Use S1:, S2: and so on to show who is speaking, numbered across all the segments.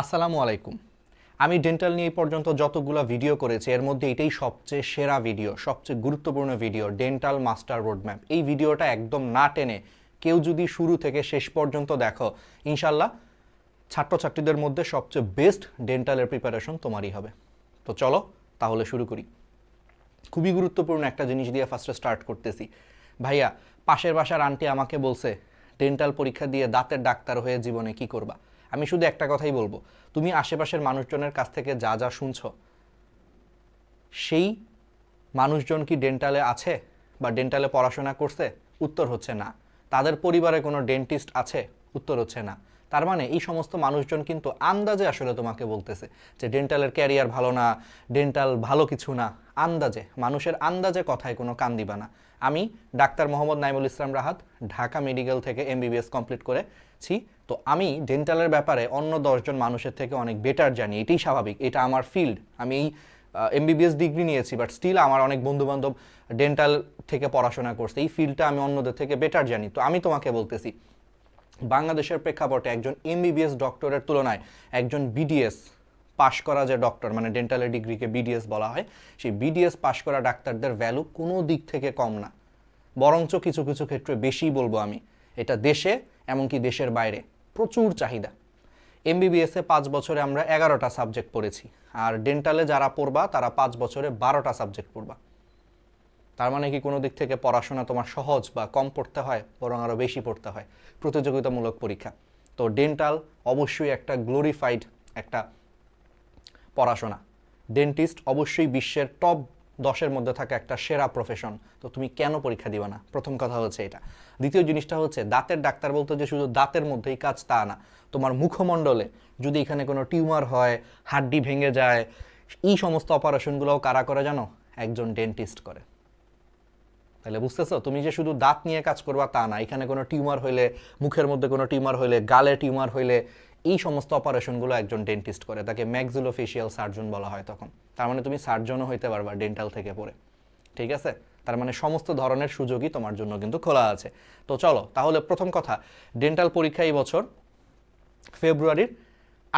S1: আসসালামু আলাইকুম। আমি ডেন্টাল নিয়ে পর্যন্ত যতগুলো ভিডিও করেছি, এর মধ্যে এটাই সবচেয়ে সেরা ভিডিও, সবচেয়ে গুরুত্বপূর্ণ ভিডিও, ডেন্টাল মাস্টার রোডম্যাপ। এই ভিডিওটা একদম না টেনে কেউ যদি শুরু থেকে শেষ পর্যন্ত দেখো ইনশাল্লাহ ছাত্রছাত্রীদের মধ্যে সবচেয়ে বেস্ট ডেন্টালের প্রিপারেশন তোমারই হবে। তো চলো, তাহলে শুরু করি। খুবই গুরুত্বপূর্ণ একটা জিনিস দিয়ে ফার্স্টে স্টার্ট করতেছি। ভাইয়া, পাশের বাসার আন্টি আমাকে বলছে ডেন্টাল পরীক্ষা দিয়ে দাঁতের ডাক্তার হয়ে জীবনে কি করবা? আমি শুধু একটা কথাই বলব। তুমি আশেপাশের মানুষজনের কাছ থেকে যা যা শুনছো, সেই মানুষজন কি ডেন্টালে আছে বা ডেন্টালে পড়াশোনা করছে? উত্তর হচ্ছে না। তাদের পরিবারে কোনো ডেন্টিস্ট আছে? উত্তর হচ্ছে না। তার মানে এই সমস্ত মানুষজন কিন্তু আন্দাজে আসলে তোমাকে বলতেছে যে ডেন্টালের ক্যারিয়ার ভালো না, ডেন্টাল ভালো কিছু না। আন্দাজে, মানুষের আন্দাজে কথায় কোনো কান দিবা না। আমি ডাক্তার মোহাম্মদ নাইমুল ইসলাম রাহাত, ঢাকা মেডিকেল থেকে এমবিবিএস কমপ্লিট করেছি তো আমি ডেন্টালের ব্যাপারে অন্য দশজন মানুষের থেকে অনেক বেটার জানি, এটাই স্বাভাবিক, এটা আমার ফিল্ড আমি এই এমবিবিএস ডিগ্রি নিয়েছি বাট স্টিল আমার অনেক বন্ধুবান্ধব ডেন্টাল থেকে পড়াশোনা করছে, এই ফিল্ডটা আমি অন্যদের থেকে বেটার জানি। তো আমি তোমাকে বলতেছি, বাংলাদেশের প্রেক্ষাপটে একজন এমবিবিএস ডক্টরের তুলনায় একজন বিডিএস পাশ করা যে ডক্টর মানে ডেন্টালের ডিগ্রিকে বিডিএস বলা হয়, সেই বিডিএস পাশ করা ডাক্তারদের ভ্যালু কোনো দিক থেকে কম না। বরঞ্চ কিছু কিছু ক্ষেত্রে বেশি বলব আমি, এটা দেশে এমনকি দেশের বাইরে। প্রচুর চাহিদা। এমবিবিএসে পাঁচ বছরে আমরা এগারোটা সাবজেক্ট পড়েছি। আর ডেন্টালে যারা পড়বা, তারা পাঁচ বছরে বারোটা সাবজেক্ট পড়বা। তার মানে কি কোনো দিক থেকে পড়াশোনা তোমার সহজ বা কম পড়তে হয়, বরং আরও বেশি পড়তে হয়? প্রতিযোগিতামূলক পরীক্ষা। তো ডেন্টাল অবশ্যই একটা গ্লোরিফাইড একটা পড়াশোনা। ডেন্টিস্ট অবশ্যই বিশ্বের টপ দশের মধ্যে থাকা একটা সেরা প্রফেশন তো তুমি কেন পরীক্ষা দিবা না? প্রথম কথা হচ্ছে এটা। দ্বিতীয় জিনিসটা হচ্ছে, দাঁতের ডাক্তার বলতে যে শুধু দাঁতের মধ্যেই কাজ তা না, তোমার মুখমণ্ডলে যদি এখানে কোনো টিউমার হয়, হাড্ডি ভেঙে যায়, এই সমস্ত অপারেশনগুলোও কারা করে জানো? একজন ডেন্টিস্ট করে। তাহলে বুঝতেছো? তুমি যে শুধু দাঁত নিয়ে কাজ করবা তা না, এখানে কোনো টিউমার হইলে, মুখের মধ্যে কোনো টিউমার হইলে, গালে টিউমার হইলে এই সমস্ত অপারেশনগুলো একজন ডেন্টিস্ট করে, তাকে ম্যাক্সিলোফেশিয়াল সার্জন বলা হয় তখন। তার মানে তুমি সার্জনও হইতে পারবা ডেন্টাল থেকে পড়ে। ঠিক আছে? তার মানে সমস্ত ধরনের সুযোগই তোমার জন্য কিন্তু খোলা আছে। তো চলো, তাহলে প্রথম কথা ডেন্টাল পরীক্ষা এই বছর ফেব্রুয়ারির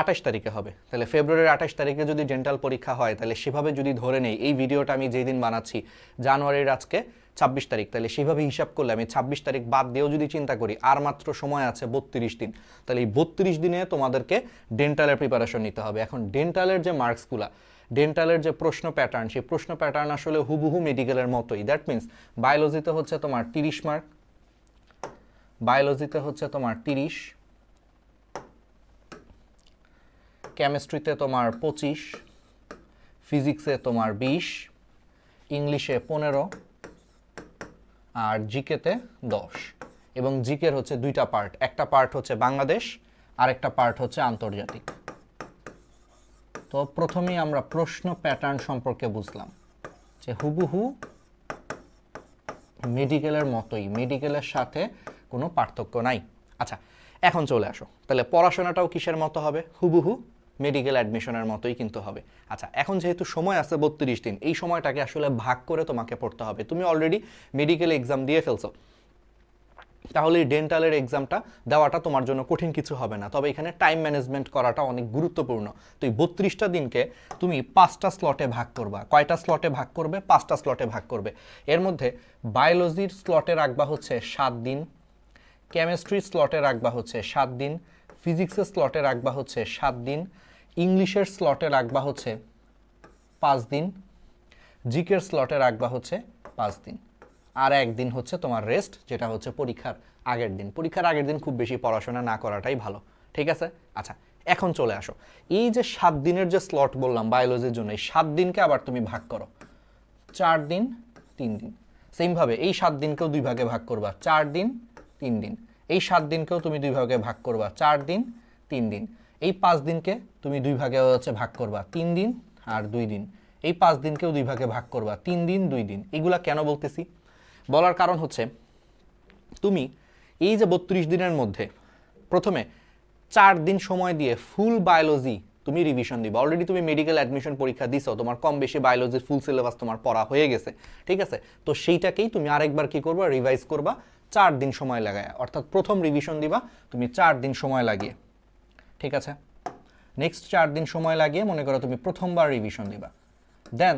S1: আঠাশ তারিখে হবে। তাহলে ফেব্রুয়ারির আঠাশ তারিখে যদি ডেন্টাল পরীক্ষা হয়, তাহলে সেভাবে যদি ধরে নেই, এই ভিডিওটা আমি যেই দিন বানাচ্ছি, জানুয়ারির আজকে ছাব্বিশ তারিখ। তাহলে সেভাবে হিসাব করলে আমি ছাব্বিশ তারিখ বাদ দিয়েও যদি চিন্তা করি, আর মাত্র সময় আছে বত্রিশ দিন তাহলে এই বত্রিশ দিনে তোমাদেরকে ডেন্টালের প্রিপারেশন নিতে হবে। এখন ডেন্টালের যে মার্কসগুলা ডেন্টালের যে প্রশ্ন প্যাটার্ন সেই প্রশ্ন প্যাটার্ন আসলে হুবহু মেডিকেলের মতোই। দ্যাট মিন্স বায়োলজিতে হচ্ছে তোমার তিরিশ মার্ক বায়োলজিতে হচ্ছে তোমার তিরিশ কেমিস্ট্রিতে তোমার পঁচিশ ফিজিক্সে তোমার বিশ ইংলিশে পনেরো আর জিকেতে দশ। এবং জিকের হচ্ছে দুইটা পার্ট একটা পার্ট হচ্ছে বাংলাদেশ আর একটা পার্ট হচ্ছে আন্তর্জাতিক। তো প্রথমেই আমরা প্রশ্ন প্যাটার্ন সম্পর্কে বুঝলাম যে হুবহু মেডিকেলের মতোই মেডিকেলের সাথে কোনো পার্থক্য নাই। আচ্ছা এখন চলে আসো। তাহলে পড়াশোনাটাও কিসের মতো হবে? হুবহু মেডিকেল অ্যাডমিশনের মতোই কিন্তু হবে। আচ্ছা এখন যেহেতু সময় আছে বত্রিশ দিন, এই সময়টাকে আসলে ভাগ করে তোমাকে পড়তে হবে। তুমি অলরেডি মেডিকেল এক্সাম দিয়ে ফেলছো। তাহলে ডেন্টালের এক্সামটা দেওয়াটা তোমার জন্য কঠিন কিছু হবে না। তবে এখানে টাইম ম্যানেজমেন্ট করাটা অনেক গুরুত্বপূর্ণ। তো এই বত্রিশটা দিনকে তুমি পাঁচটা স্লটে ভাগ করবা। কয়টা স্লটে ভাগ করবে? পাঁচটা স্লটে ভাগ করবে। এর মধ্যে বায়োলজির স্লটে রাখবা হচ্ছে সাত দিন কেমিস্ট্রি স্লটে রাখবা হচ্ছে সাত দিন ফিজিক্সের স্লটে রাখবা হচ্ছে সাত দিন ইংলিশের স্লটে রাখবা হচ্ছে পাঁচ দিন, জিকের স্লটে রাখবা হচ্ছে পাঁচ দিন। আর একদিন হচ্ছে তোমার রেস্ট যেটা হচ্ছে পরীক্ষার আগের দিন। পরীক্ষার আগের দিন খুব বেশি পড়াশোনা না করাটাই ভালো, ঠিক আছে? আচ্ছা এখন চলে আসো। এই যে সাত দিনের যে স্লট বললাম বায়োলজির জন্য, এই সাত দিনকে আবার তুমি ভাগ করো। চার দিন, তিন দিন। সেমভাবে এই সাত দিনকেও দুই ভাগে ভাগ করবা। চার দিন, তিন দিন। এই সাত দিনকেও তুমি দুই ভাগে ভাগ করবা। চার দিন, তিন দিন। এই পাঁচ দিনকে তুমি দুই ভাগে হচ্ছে ভাগ করবা। তিন দিন আর দুই দিন। এই পাঁচ দিনকেও দুই ভাগে ভাগ করবা। তিন দিন, দুই দিন। এগুলা কেন বলতেছি? বলার কারণ হচ্ছে, তুমি এই যে বত্রিশ দিনের মধ্যে প্রথমে চার দিন সময় দিয়ে ফুল বায়োলজি তুমি রিভিশন দিবা। অলরেডি তুমি মেডিকেল অ্যাডমিশন পরীক্ষা দিছো, তোমার কম বেশি বায়োলজির ফুল সিলেবাস তোমার পড়া হয়ে গেছে। ঠিক আছে? তো সেইটাকেই তুমি আরেকবার কি করবা? রিভাইজ করবা। চার দিন সময় লাগায়। অর্থাৎ প্রথম রিভিশন দিবা, তুমি চার দিন সময় লাগিয়ে। ঠিক আছে? নেক্সট চার দিন সময় লাগিয়ে মনে করো তুমি প্রথমবার রিভিশন দিবা। দেন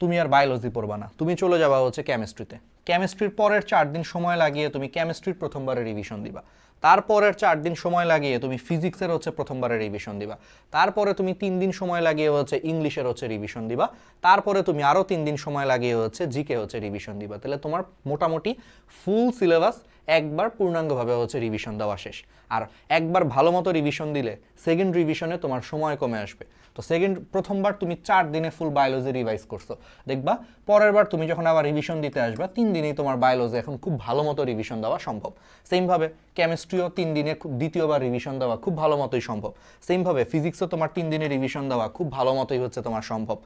S1: তুমি আর বায়োলজি পড়বা না। তুমি চলে যাবা হচ্ছে কেমিস্ট্রিতে কেমিস্ট্রির পরের চার দিন সময় লাগিয়ে তুমি কেমিস্ট্রির প্রথমবারে রিভিশন দিবা। তারপরের চার দিন সময় লাগিয়ে তুমি ফিজিক্সের হচ্ছে প্রথমবারে রিভিশন দিবা। তারপরে তুমি তিন দিন সময় লাগিয়ে হচ্ছে ইংলিশের হচ্ছে রিভিশন দিবা। তারপরে তুমি আরও তিন দিন সময় লাগিয়ে হচ্ছে জিকে হচ্ছে রিভিশন দিবা। তাহলে তোমার মোটামুটি ফুল সিলেবাস একবার পূর্ণাঙ্গভাবে হচ্ছে রিভিশন দেওয়া শেষ। আর একবার ভালো মতো রিভিশন দিলে সেকেন্ড রিভিশনে তোমার সময় কমে আসবে। তো সেকেন্ড প্রথমবার তুমি চার দিনে ফুল বায়োলজি রিভাইজ করছ। দেখবা, পরের বার তুমি যখন আবার রিভিশন দিতে আসবা, তিন দিনেই তোমার বায়োলজি এখন খুব ভালো মতো রিভিশন দেওয়া সম্ভব। সেমভাবে কেমিস্ট্রিও তিন দিনে খুব, দ্বিতীয়বার রিভিশন দেওয়া খুব ভালো মতোই সম্ভব। সেমভাবে ফিজিক্সও তোমার তিন দিনে রিভিশন দেওয়া খুব ভালো মতোই হচ্ছে তোমার সম্ভব।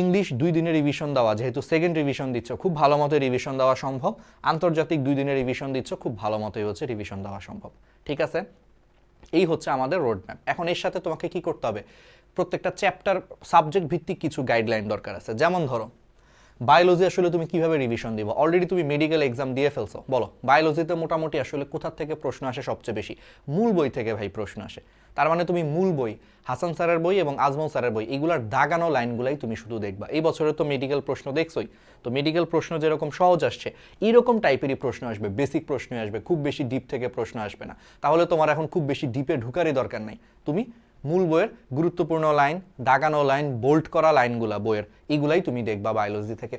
S1: ইংলিশ দুই দিনের রিভিশন দেওয়া, যেহেতু সেকেন্ড রিভিশন দিচ্ছ, খুব ভালো মতো রিভিশন দেওয়া সম্ভব। আন্তর্জাতিক দুই দিনের রিভিশন দিচ্ছ, খুব ভালো মতোই হচ্ছে রিভিশন দেওয়া সম্ভব। ঠিক আছে? এই হচ্ছে আমাদের রোড ম্যাপ এখন এর সাথে তোমাকে কি করতে হবে? প্রত্যেকটা চ্যাপ্টার সাবজেক্ট ভিত্তিক কিছু গাইডলাইন দরকার আছে। যেমন ধরো বায়োলজি আসলে তুমি কীভাবে রিভিশন দিবা? অলরেডি তুমি মেডিকেল এক্সাম দিয়ে ফেলছো। বলো বায়োলজিতে মোটামুটি আসলে কোথা থেকে প্রশ্ন আসে সবচেয়ে বেশি? মূল বই থেকে ভাই প্রশ্ন আসে। তার মানে তুমি মূল বই, হাসান স্যারের বই এবং আজমল স্যারের বই, এগুলার দাগানো লাইনগুলাই তুমি শুধু দেখবা। এই বছরে তো মেডিকেল প্রশ্ন দেখছোই। তো মেডিকেল প্রশ্ন যেরকম সহজ আসছে, এইরকম টাইপেরই প্রশ্ন আসবে বেসিক প্রশ্ন আসবে, খুব বেশি ডিপ থেকে প্রশ্ন আসবে না। তাহলে তোমার এখন খুব বেশি ডিপে ঢুকারই দরকার নাই। তুমি মূল বইয়ের গুরুত্বপূর্ণ লাইন, দাগানো লাইন বোল্ট করা লাইনগুলা বইয়ের, এগুলাই তুমি দেখবা বায়োলজি থেকে।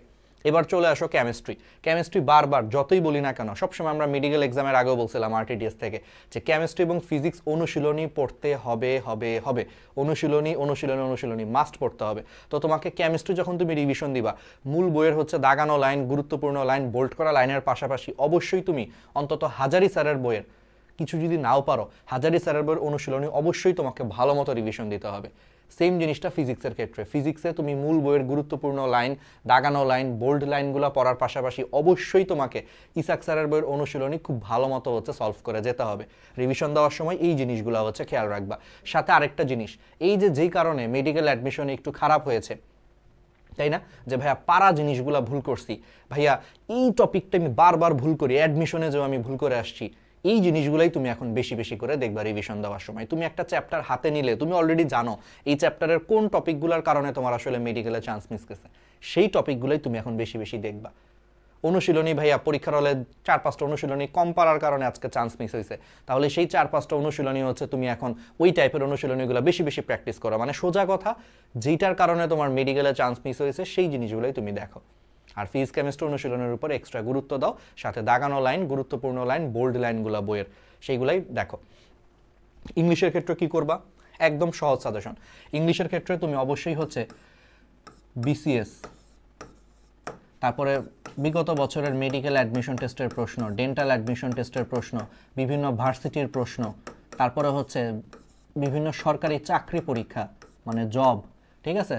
S1: এবার চলে আসো কেমিস্ট্রি কেমিস্ট্রি বারবার, যতই বলি না কেন, সবসময় আমরা মেডিকেল এক্সামের আগেও বলছিলাম আরটিডিএস থেকে, যে কেমিস্ট্রি এবং ফিজিক্স অনুশীলনী পড়তে হবে হবে হবে। অনুশীলনী অনুশীলনী অনুশীলনী মাস্ট পড়তে হবে। তো তোমাকে কেমিস্ট্রি যখন তুমি রিভিশন দিবা, মূল বইয়ের হচ্ছে দাগানো লাইন গুরুত্বপূর্ণ লাইন বোল্ট করা লাইনের পাশাপাশি অবশ্যই তুমি অন্তত হাজারি স্যারের বইয়ের কিছু যদি নাও পারো, হাজারি স্যারের অনুশীলনী অবশ্যই তোমাকে ভালো মতো রিভিশন দিতে হবে। সেম জিনিসটা ফিজিক্সের ক্ষেত্রে। ফিজিক্সে তুমি মূল বইয়ের গুরুত্বপূর্ণ লাইন দাগানো লাইন বোল্ড লাইনগুলো পড়ার পাশাপাশি অবশ্যই তোমাকে ইসাক স্যারের বইয়ের অনুশীলনী খুব ভালো মতো হচ্ছে সলভ করে যেতে হবে। রিভিশন দেওয়ার সময় এই জিনিসগুলো হচ্ছে খেয়াল রাখবা। সাথে আরেকটা জিনিস, এই যে যেই কারণে মেডিকেল অ্যাডমিশন একটু খারাপ হয়েছে, তাই না? যে ভাইয়া পারা জিনিসগুলা ভুল করছি। ভাইয়া এই টপিকটা আমি বারবার ভুল করি অ্যাডমিশনে যে আমি ভুল করে আসছি এই জিনিসগুলাই তুমি এখন বেশি বেশি করে দেখবা রিভিশন দেওয়ার সময়। তুমি একটা চ্যাপ্টার হাতে নিলে, তুমি অলরেডি জানো এই চ্যাপ্টারের কোন টপিকগুলোর কারণে তোমার আসলে মেডিকেলে চান্স মিস গেছে। সেই টপিকগুলোই তুমি এখন বেশি বেশি দেখবা। অনুশীলনী ভাইয়া, পরীক্ষার হলে চার পাঁচটা অনুশীলনী কম পারার কারণে আজকে চান্স মিস হয়েছে। তাহলে সেই চার পাঁচটা অনুশীলনী হচ্ছে তুমি এখন ওই টাইপের অনুশীলনীগুলো বেশি বেশি প্র্যাকটিস করো। মানে সোজা কথা, যেইটার কারণে তোমার মেডিকেলে চান্স মিস হয়েছে, সেই জিনিসগুলোই তুমি দেখো। আর ফিজ কেমিস্ট্রি অনুশীলনের উপর এক্সট্রা গুরুত্ব দাও। সাথে দাগানো লাইন গুরুত্বপূর্ণ লাইন বোল্ড লাইনগুলো বইয়ের, সেইগুলাই দেখো। ইংলিশের ক্ষেত্রে কি করবা? একদম সহজ সাজেশন ইংলিশের ক্ষেত্রে তুমি অবশ্যই হচ্ছে বিসিএস তারপরে বিগত বছরের মেডিকেল অ্যাডমিশন টেস্টের প্রশ্ন ডেন্টাল অ্যাডমিশন টেস্টের প্রশ্ন, বিভিন্ন ভার্সিটির প্রশ্ন, তারপরে হচ্ছে বিভিন্ন সরকারি চাকরি পরীক্ষা মানে জব ঠিক আছে?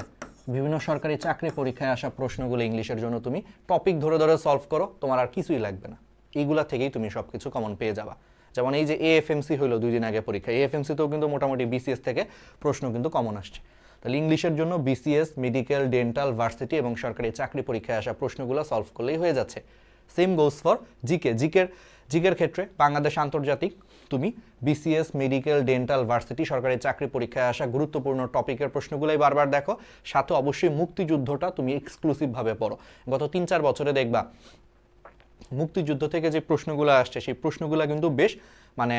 S1: বিভিন্ন সরকারি চাকরি পরীক্ষায় আসা প্রশ্নগুলো ইংলিশের জন্য তুমি টপিক ধরে ধরে সলভ করো, তোমার আর কিছুই লাগবে না। এইগুলা থেকেই তুমি সব কিছু কমন পেয়ে যাবা। যেমন এই যে এএফএমসি হলো দুই দিন আগে পরীক্ষা এএফএমসিতেও কিন্তু মোটামুটি বিসিএস থেকে প্রশ্ন কিন্তু কমন আসছে। তাহলে ইংলিশের জন্য বিসিএস মেডিকেল ডেন্টাল ভার্সিটি এবং সরকারি চাকরি পরীক্ষায় আসা প্রশ্নগুলো সলভ করলেই হয়ে যাচ্ছে। সেম গোস ফর জিকে জিকের জিকের ক্ষেত্রে বাংলাদেশ আন্তর্জাতিক তুমি বিসিএস মেডিকেল ডেন্টাল ভার্সিটি সরকারি চাকরি পরীক্ষায় আসা গুরুত্বপূর্ণ টপিকের প্রশ্নগুলোই বারবার দেখো। সাথে অবশ্যই মুক্তিযুদ্ধটা তুমি এক্সক্লুসিভভাবে পড়ো। গত তিন চার বছরে দেখবা মুক্তিযুদ্ধ থেকে যে প্রশ্নগুলো আসছে সেই প্রশ্নগুলো কিন্তু বেশ মানে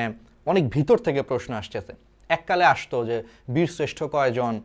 S1: অনেক ভিতর থেকে প্রশ্ন আসতেছে। এককালে আসতো যে বীরশ্রেষ্ঠ কয়জন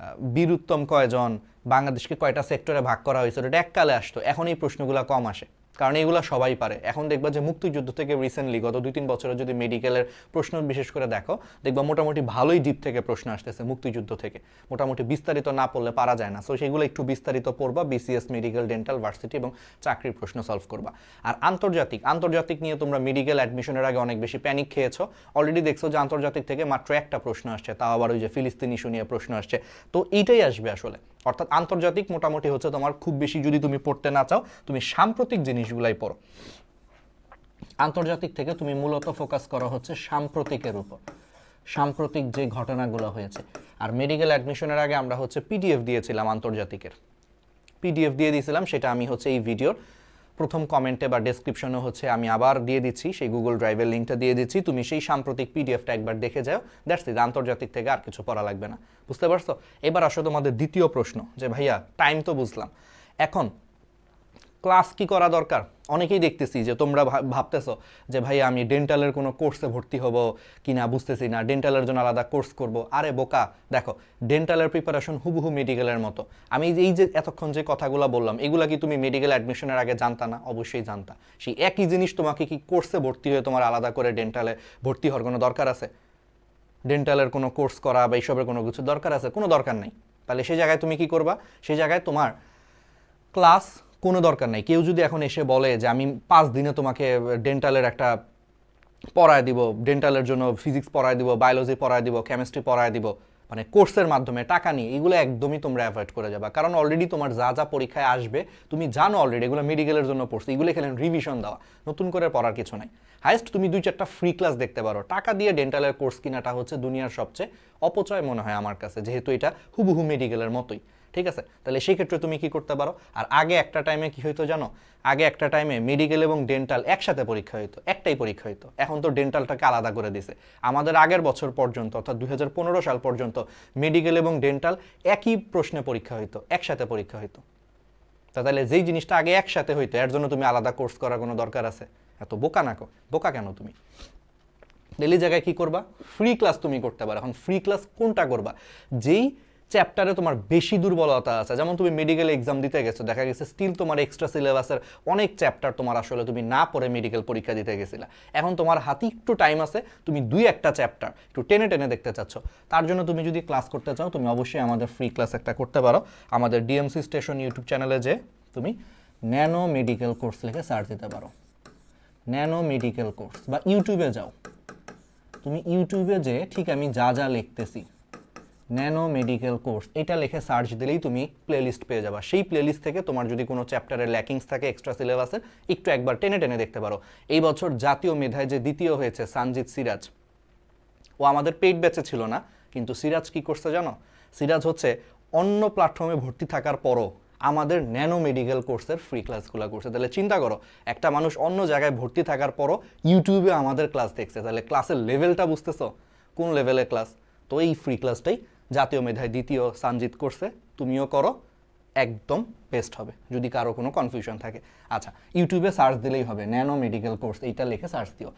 S1: আহ, বীর উত্তম কয়জন বাংলাদেশকে কয়টা সেক্টরে ভাগ করা হয়েছে? এটা এককালে আসতো। এখন এই প্রশ্নগুলো কম আসে। কারণ এগুলো সবাই পারে। এখন দেখবা যে মুক্তিযুদ্ধ থেকে রিসেন্টলি গত দুই তিন বছরে যদি মেডিকেলের প্রশ্ন বিশেষ করে দেখো, দেখবা মোটামুটি ভালোই ডিপ থেকে প্রশ্ন আসতেছে মুক্তিযুদ্ধ থেকে। মোটামুটি বিস্তারিত না পড়লে পারা যায় না। সো সেগুলো একটু বিস্তারিত পড়বা বিসিএস মেডিকেল ডেন্টাল ভার্সিটি এবং চাকরির প্রশ্ন সলভ করবা। আর আন্তর্জাতিক আন্তর্জাতিক নিয়ে তোমরা মেডিকেল অ্যাডমিশনের আগে অনেক বেশি প্যানিক খেয়েছো। অলরেডি দেখছ যে আন্তর্জাতিক থেকে মাত্র একটা প্রশ্ন আসছে, তাও আবার ওই যে ফিলিস্তিনি ইস্যু নিয়ে প্রশ্ন আসছে। তো এইটাই আসবে আসলে। অর্থাৎ আন্তর্জাতিক মোটামুটি হচ্ছে তোমার খুব বেশি যদি তুমি পড়তে না চাও, তুমি সাম্প্রতিক জিনিসগুলাই পড়ো। আন্তর্জাতিক থেকে তুমি মূলত ফোকাস করা হচ্ছে সাম্প্রতিকের উপর। সাম্প্রতিক যে ঘটনাগুলো হয়েছে। আর মেডিকেল অ্যাডমিশনের আগে আমরা হচ্ছে পিডিএফ দিয়েছিলাম আন্তর্জাতিকের। পিডিএফ দিয়ে দিয়েছিলাম, সেটা আমি হচ্ছে এই ভিডিওর প্রথম কমেন্টে বা ডেসক্রিপশনে হচ্ছে, আমি আবার দিয়ে দিচ্ছি, সেই গুগল ড্রাইভের লিঙ্কটা দিয়ে দিচ্ছি। তুমি সেই সাম্প্রতিক পিডিএফটা একবার দেখে যাও। দ্যাটস ইজ আন্তর্জাতিক থেকে আর কিছু পড়া লাগবে না। বুঝতে পারছ? এবার আসো তোমাদের দ্বিতীয় প্রশ্ন, যে ভাইয়া টাইম তো বুঝলাম। এখন ক্লাস কি করা দরকার? অনেকেই দেখতেছি যে তোমরা ভাব- ভাবতেছো যে ভাই আমি ডেন্টালের কোনো কোর্সে ভর্তি হব কি না বুঝতেছি না, ডেন্টালের জন্য আলাদা কোর্স করব। আরে বোকা, দেখো, ডেন্টালের প্রিপারেশন হুবহু মেডিকেলের মতো। আমি এই যে এতক্ষণ যে কথাগুলো বললাম, এগুলা কি তুমি মেডিকেল অ্যাডমিশনের আগে জানতা না? অবশ্যই জানতা। সেই একই জিনিস তোমাকে কি কোর্সে ভর্তি হয়ে তোমার আলাদা করে ডেন্টালে ভর্তি হওয়ার কোনো দরকার আছে? ডেন্টালের কোনো কোর্স করা বা এইসবের কোনো কিছু দরকার আছে? কোনো দরকার নেই। তাহলে সেই জায়গায় তুমি কি করবা? সেই জায়গায় তোমার ক্লাস কোনো দরকার নাই। কেউ যদি এখন এসে বলে যে, আমি পাঁচ দিনে তোমাকে ডেন্টালের একটা পড়ায় দিব ডেন্টালের জন্য ফিজিক্স পড়ায় দিব বায়োলজি পড়ায় দিব কেমিস্ট্রি পড়ায় দিব মানে কোর্সের মাধ্যমে টাকা নিয়ে, এগুলো একদমই তোমরা অ্যাভয়েড করে যাবা। কারণ অলরেডি তোমার যা যা পরীক্ষায় আসবে, তুমি জানো অলরেডি এগুলো মেডিকেলের জন্য পড়ছো, এগুলো এখানে রিভিশন দেওয়া। নতুন করে পড়ার কিছু নাই। হাইস্ট তুমি দুই চারটা ফ্রি ক্লাস দেখতে পারো। টাকা দিয়ে ডেন্টালের কোর্স কিনাটা হচ্ছে দুনিয়ার সবচেয়ে অপচয় মনে হয় আমার কাছে, যেহেতু এটা হুবহু মেডিকেলের মতোই। ঠিক আছে? তাহলে সেই ক্ষেত্রে তুমি কি করতে পারো? আর আগে একটা টাইমে কি হইতো জানো? আগে একটা টাইমে মেডিকেল এবং ডেন্টাল একসাথে পরীক্ষা হইতো, একটাই পরীক্ষা হইতো। এখন তো ডেন্টালটাকে আলাদা করে দিছে। আমাদের আগের বছর পর্যন্ত, অর্থাৎ দু হাজার পনেরো সাল পর্যন্ত মেডিকেল এবং ডেন্টাল একই প্রশ্নে পরীক্ষা হইতো, একসাথে পরীক্ষা হইতো। তাহলে যেই জিনিসটা আগে একসাথে হইতো, এর জন্য তুমি আলাদা কোর্স করার কোনো দরকার আছে? এত বোকা নাকো বোকা কেন তুমি? ডেলি জায়গায় কি করবা? ফ্রি ক্লাস তুমি করতে পারো। এখন ফ্রি ক্লাস কোনটা করবা? যেই চ্যাপ্টারে তোমার বেশি দুর্বলতা আছে। যেমন তুমি মেডিকেল এক্সাম দিতে গেছো, দেখা গেছে স্টিল তোমার এক্সট্রা সিলেবাসের অনেক চ্যাপ্টার তোমার আসলে তুমি না পড়ে মেডিকেল পরীক্ষা দিতে গেছিলা। এখন তোমার হাতে একটু টাইম আছে, তুমি দুই একটা চ্যাপ্টার একটু টেনে টেনে দেখতে চাচ্ছ। তার জন্য তুমি যদি ক্লাস করতে চাও, তুমি অবশ্যই আমাদের ফ্রি ক্লাস একটা করতে পারো। আমাদের ডিএমসি স্টেশন ইউটিউব চ্যানেলে যে তুমি ন্যানো মেডিকেল কোর্স লিখে সার্চ দিতে পারো। ন্যানো মেডিকেল কোর্স বা ইউটিউবে যাও। তুমি ইউটিউবে যে ঠিক আমি যা যা লিখতেছি ন্যানো মেডিকেল কোর্স, এটা লিখে সার্চ দিলেই তুমি প্লেলিস্ট পেয়ে যাবা। সেই প্লেলিস্ট থেকে তোমার যদি কোনো চ্যাপ্টারের ল্যাকিংস থাকে এক্সট্রা সিলেবাসের একটু একবার টেনে টেনে দেখতে পারো। এই বছর জাতীয় মেধায় যে দ্বিতীয় হয়েছে সানজিৎ সিরাজ ও আমাদের পেইড ব্যাচে ছিল না, কিন্তু সিরাজ কি করছে জানো? সিরাজ হচ্ছে অন্য প্ল্যাটফর্মে ভর্তি থাকার পরও আমাদের ন্যানো মেডিকেল কোর্সের ফ্রি ক্লাসগুলো করছে। তাহলে চিন্তা করো, একটা মানুষ অন্য জায়গায় ভর্তি থাকার পরও ইউটিউবে আমাদের ক্লাস দেখছে। তাহলে ক্লাসের লেভেলটা বুঝতেছো? কোন লেভেলের ক্লাস তো এই ফ্রি ক্লাসটাই জাতীয় মেধায় দ্বিতীয় সানজিত করছে, তুমিও করো, একদম বেস্ট হবে, যদি কারও কোনো কনফিউশন থাকে। আচ্ছা ইউটিউবে সার্চ দিলেই হবে ন্যানো মেডিকেল কোর্স এইটা লিখে সার্চ দিও।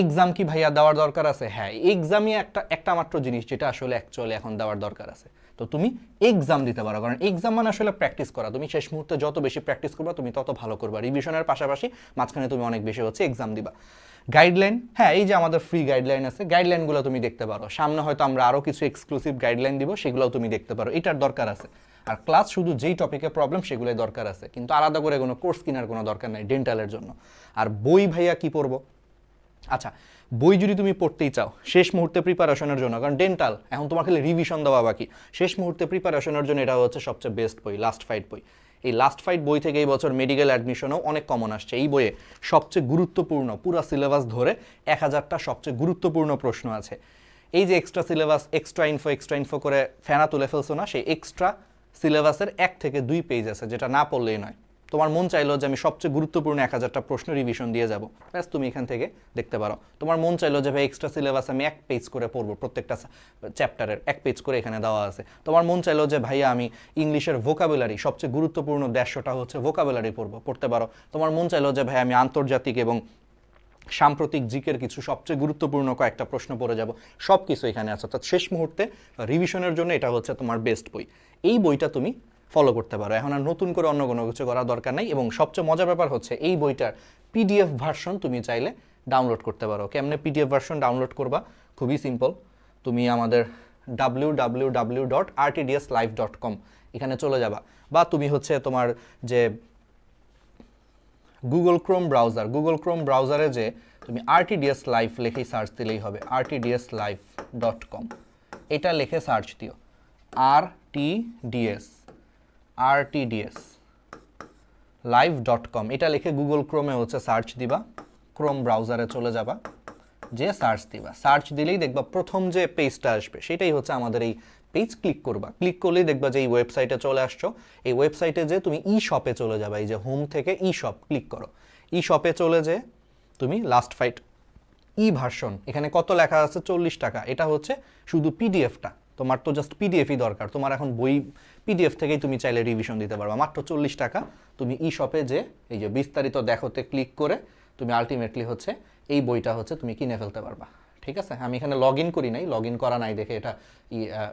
S1: এক্সাম কি ভাইয়া দেওয়ার দরকার আছে? হ্যাঁ এক্সামই একটা একটা মাত্র জিনিস যেটা আসলে অ্যাকচুয়ালি এখন দেওয়ার দরকার আছে। তো তুমি এক্সাম দিতে পারো, কারণ এক্সাম মানে আসলে প্র্যাকটিস করা। তুমি শেষ মুহূর্তে যত বেশি প্র্যাকটিস করবা, তুমি তত ভালো করবা। রিভিশনের পাশাপাশি মাঝখানে তুমি অনেক বেশি হচ্ছে এক্সাম দিবা। গাইডলাইন হ্যাঁ এই যে আমাদের ফ্রি গাইডলাইন আছে গাইডলাইনগুলো তুমি দেখতে পারো। সামনে হয়তো আমরা আরও কিছু এক্সক্লুসিভ গাইডলাইন দিব, সেগুলোও তুমি দেখতে পারো। এটার দরকার আছে। আর ক্লাস শুধু যেই টপিকে প্রবলেম সেগুলোই দরকার আছে। কিন্তু আলাদা করে কোনো কোর্স কেনার কোনো দরকার নেই ডেন্টালের জন্য। আর বই ভাইয়া কি পড়ব? আচ্ছা বই যদি তুমি পড়তেই চাও, শেষ মুহূর্তে প্রিপারেশনের জন্য, কারণ ডেন্টাল এখন তোমার খালি রিভিশন দেওয়া বাকি। শেষ মুহূর্তে প্রিপারেশনের জন্য এটা হচ্ছে সবচেয়ে বেস্ট বই লাস্ট ফাইট বই। এই লাস্ট ফাইট বই থেকে এই বছর মেডিকেল অ্যাডমিশনও অনেক কমন আসছে। এই বইয়ে সবচেয়ে গুরুত্বপূর্ণ, পুরো সিলেবাস ধরে এক হাজারটা সবচেয়ে গুরুত্বপূর্ণ প্রশ্ন আছে। এই যে extra syllabus extra info extra info করে ফেনা তুলে ফেলছো না, সেই এক্সট্রা সিলেবাসের এক থেকে দুই পেজ আছে, যেটা না পড়লেই নয়। তোমার মন চাইলো যে আমি সবচেয়ে গুরুত্বপূর্ণ এক হাজারটা প্রশ্ন রিভিশন দিয়ে যাব। ব্যাস, তুমি এখান থেকে দেখতে পারো। তোমার মন চাইলো যে, ভাই এক্সট্রা সিলেবাস আমি এক পেজ করে পড়ব প্রত্যেকটা চ্যাপ্টারের এক পেজ করে এখানে দেওয়া আছে। তোমার মন চাইলো যে ভাইয়া আমি ইংলিশের ভোকাবুলারি সবচেয়ে গুরুত্বপূর্ণ দেড়শোটা হচ্ছে ভোকাবুলারি পড়ব, পড়তে পারো। তোমার মন চাইলো যে, ভাই, আমি আন্তর্জাতিক এবং সাম্প্রতিক জিকের কিছু সবচেয়ে গুরুত্বপূর্ণ কয়েকটা প্রশ্ন পড়ে যাব। সব কিছু এখানে আছে। অর্থাৎ শেষ মুহূর্তে রিভিশনের জন্য এটা হচ্ছে তোমার বেস্ট বই। এই বইটা তুমি ফলো করতে পারো। এখন আর নতুন করে অন্য কোনো কিছু করার দরকার নেই এবং সবচেয়ে মজার ব্যাপার হচ্ছে এই বইটার পিডিএফ ভার্সন তুমি চাইলে ডাউনলোড করতে পারো। কেমনে পিডিএফ ভার্সন ডাউনলোড করবা? খুবই সিম্পল তুমি আমাদের W W W dot RTDS live dot com এখানে চলে যাবা। বা তুমি হচ্ছে তোমার যে Google Chrome browser Google Chrome ব্রাউজারে যে তুমি আরটিডিএস লাইভ লিখেই সার্চ দিলেই হবে। আরটিডিএস লাইভ ডট কম এটা লিখে সার্চ দিও। R T DS RTDS live dot com এটা লিখে গুগল ক্রোমে হচ্ছে সার্চ দিবা। ক্রোম ব্রাউজারে চলে যাবা। যে সার্চ দিবা। সার্চ দিলেই দেখবা প্রথম যে পেজটা আসবে, সেটাই হচ্ছে আমাদের এই পেজ ক্লিক করবা। ক্লিক করলেই দেখবা যে এই ওয়েবসাইটে চলে আসছো। এই ওয়েবসাইটে যে তুমি ই শপে চলে যাবা। এই যে হোম থেকে ই শপ ক্লিক করো। ই শপে চলে যে তুমি লাস্ট ফাইট ই ভার্সন এখানে কত লেখা আছে? চল্লিশ টাকা। এটা হচ্ছে শুধু পিডিএফটা তোমার তো জাস্ট পিডিএফই দরকার। তোমার এখন বই পিডিএফ থেকেই তুমি চাইলে রিভিশন দিতে পারবা। মাত্র চল্লিশ টাকা। তুমি ই শপে যে এই যে বিস্তারিত দেখোতে ক্লিক করে তুমি আলটিমেটলি হচ্ছে এই বইটা হচ্ছে তুমি কিনে ফেলতে পারবা। ঠিক আছে? আমি এখানে লগ ইন করি নাই। লগ ইন করা নাই দেখে এটা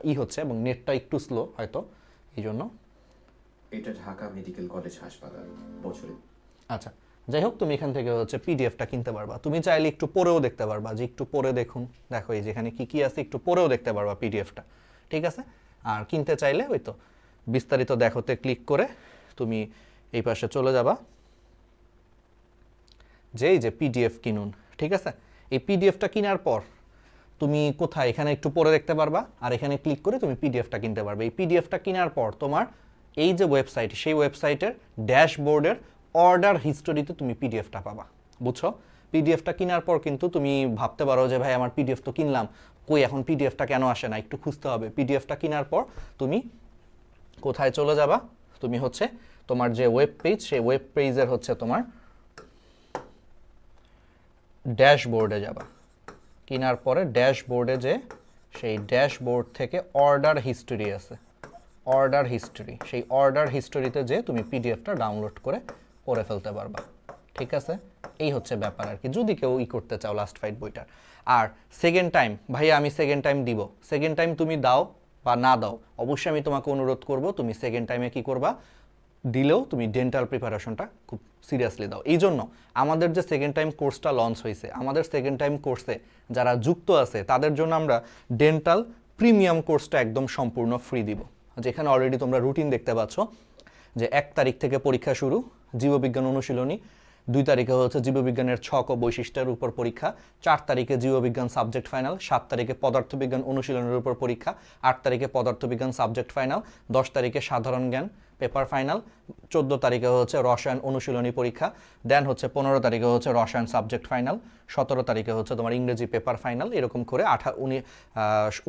S1: ই হচ্ছে এবং নেটটা একটু স্লো হয়তো। এই জন্য।
S2: এটা ঢাকা মেডিকেল কলেজ হাসপাতাল বছরে।
S1: আচ্ছা। যাই হোক তুমি এখান থেকে হচ্ছে পিডিএফটা কিনতে পারবা। তুমি চাইলে একটু পরেও দেখতে পারবা যে একটু পরে দেখুন। দেখো এই যেখানে কি কি আছে একটু পরেও দেখতে পারবা পিডিএফটা ঠিক আছে? আর কিনতে চাইলে ওই তো বিস্তারিত দেখোতে ক্লিক করে তুমি এই পাশে চলে যাবা। যে এই যে পিডিএফ কিনুন, ঠিক আছে? এই পিডিএফটা কেনার পর তুমি কোথায়? এখানে একটু পরে দেখতে পারবা, আর এখানে ক্লিক করে তুমি পিডিএফটা কিনতে পারবে। এই পিডিএফটা কেনার পর তোমার এই যে ওয়েবসাইট সেই ওয়েবসাইটের ড্যাশবোর্ডের অর্ডার হিস্টোরিতে তুমি পিডিএফটা পাবা। বুঝছ? পিডিএফটা কেনার পর কিন্তু তুমি ভাবতে পারো যে, ভাই, আমার পিডিএফ তো কিনলাম। কই, এখন পিডিএফটা কেন আসে না? একটু খুঁজতে হবে। পিডিএফটা কেনার পর তুমি কোথায় চলে যাবা? তুমি হচ্ছে তোমার যে ওয়েব পেজ সেই ওয়েব পেজের হচ্ছে তোমার ড্যাশবোর্ডে যাবা। কেনার পরে ড্যাশবোর্ডে যে সেই ড্যাশবোর্ড থেকে অর্ডার হিস্টোরি আছে। অর্ডার হিস্টোরি সেই অর্ডার হিস্টোরিতে যে তুমি পিডিএফটা ডাউনলোড করে পড়ে ফেলতে পারবা। ঠিক আছে? এই হচ্ছে ব্যাপার আর কি। যদি কেউ ই করতে চাও লাস্ট ফাইট বইটার। আর সেকেন্ড টাইম ভাই আমি সেকেন্ড টাইম দিব। সেকেন্ড টাইম তুমি দাও বা না দাও, অবশ্যই আমি তোমাকে অনুরোধ করব, তুমি সেকেন্ড টাইমে কি করবা? দিলেও তুমি ডেন্টাল প্রিপারেশনটা খুব সিরিয়াসলি দাও। এই জন্য আমাদের যে সেকেন্ড টাইম কোর্সটা লঞ্চ হয়েছে, আমাদের সেকেন্ড টাইম কোর্সে যারা যুক্ত আছে, তাদের জন্য আমরা ডেন্টাল প্রিমিয়াম কোর্সটা একদম সম্পূর্ণ ফ্রি দিব। যেখানে অলরেডি তোমরা রুটিন দেখতে পাচ্ছ যে এক তারিখ থেকে পরীক্ষা শুরু, জীববিজ্ঞান অনুশীলনী দুই তারিখে হচ্ছে জীববিজ্ঞানের ছক ও বৈশিষ্ট্যের উপর পরীক্ষা, চার তারিখে জীববিজ্ঞান সাবজেক্ট ফাইনাল, সাত তারিখে পদার্থবিজ্ঞান অনুশীলনের উপর পরীক্ষা, আট তারিখে পদার্থবিজ্ঞান সাবজেক্ট ফাইনাল, দশ তারিখে সাধারণ জ্ঞান পেপার ফাইনাল। চোদ্দ তারিখে হচ্ছে রসায়ন অনুশীলনী পরীক্ষা, দেন হচ্ছে পনেরো তারিখে হচ্ছে রসায়ন সাবজেক্ট ফাইনাল, সতেরো তারিখে হচ্ছে তোমার ইংরেজি পেপার ফাইনাল, এরকম করে আঠা, উনি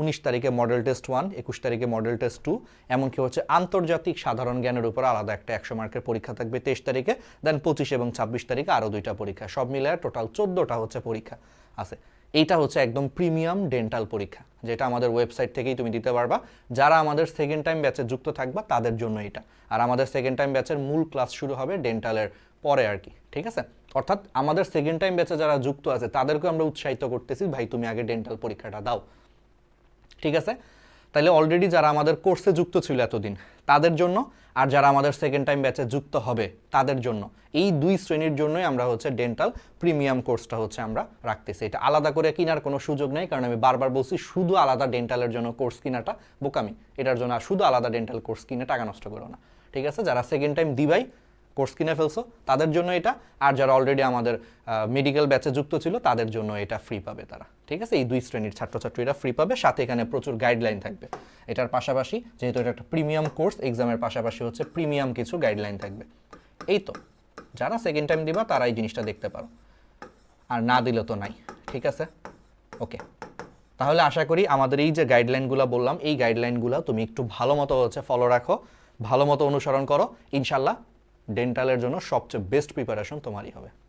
S1: উনিশ তারিখে মডেল টেস্ট ওয়ান একুশ তারিখে মডেল টেস্ট টু এমনকি হচ্ছে আন্তর্জাতিক সাধারণ জ্ঞানের উপর আলাদা একটা একশো মার্কের পরীক্ষা থাকবে তেইশ তারিখে, দেন পঁচিশ এবং ছাব্বিশ তারিখে আরও দুইটা পরীক্ষা, সব মিলে টোটাল চোদ্দোটা হচ্ছে পরীক্ষা আছে। এইটা হচ্ছে একদম প্রিমিয়াম ডেন্টাল পরীক্ষা, যেটা আমাদের ওয়েবসাইট থেকেই তুমি দিতে পারবা। যারা আমাদের সেকেন্ড টাইম ব্যাচে যুক্ত থাকবা, তাদের জন্য এটা আর আমাদের সেকেন্ড টাইম ব্যাচের মূল ক্লাস শুরু হবে ডেন্টালের পরে আর কি, ঠিক আছে? অর্থাৎ আমাদের সেকেন্ড টাইম ব্যাচে যারা যুক্ত আছে তাদেরকে আমরা উৎসাহিত করতেছি, ভাই, তুমি আগে ডেন্টাল পরীক্ষাটা দাও। ঠিক আছে? তাহলে অলরেডি যারা আমাদের কোর্সে যুক্ত ছিল এতদিন, তাদের জন্য, আর যারা আমাদের সেকেন্ড টাইম ব্যাচে যুক্ত হবে, তাদের জন্য। এই দুই শ্রেণির জন্যই আমরা হচ্ছে ডেন্টাল প্রিমিয়াম কোর্সটা হচ্ছে আমরা রাখতেছি। এটা আলাদা করে কেনার কোনো সুযোগ নেই, কারণ আমি বারবার বলছি শুধু আলাদা ডেন্টালের জন্য কোর্স কিনাটা বোকামি। এটার জন্য আর শুধু আলাদা ডেন্টাল কোর্স কিনে টাকা নষ্ট করো না। ঠিক আছে? যারা সেকেন্ড টাইম দিবাই কোর্স কিনে ফেলছো, তাদের জন্য এটা। আর যারা অলরেডি আমাদের মেডিকেল ব্যাচে যুক্ত ছিল, তাদের জন্য এটা ফ্রি পাবে তারা। ঠিক আছে? এই দুই শ্রেণির ছাত্রছাত্রীরা ফ্রি পাবে, সাথে এখানে প্রচুর গাইডলাইন থাকবে। এটার পাশাপাশি, যেহেতু এটা একটা প্রিমিয়াম কোর্স এক্সামের পাশাপাশি হচ্ছে প্রিমিয়াম কিছু গাইডলাইন থাকবে। এই তো, যারা সেকেন্ড টাইম দিবা, তারা এই জিনিসটা দেখতে পারো। আর না দিলে তো নাই, ঠিক আছে? ওকে তাহলে আশা করি আমাদের এই যে গাইডলাইনগুলো বললাম, এই গাইডলাইনগুলো তুমি একটু ভালো মতো হচ্ছে ফলো রাখো, ভালো মতো অনুসরণ করো। ইনশাল্লাহ ডেন্টালের জন্য সবচেয়ে বেস্ট প্রিপারেশন তোমারই হবে।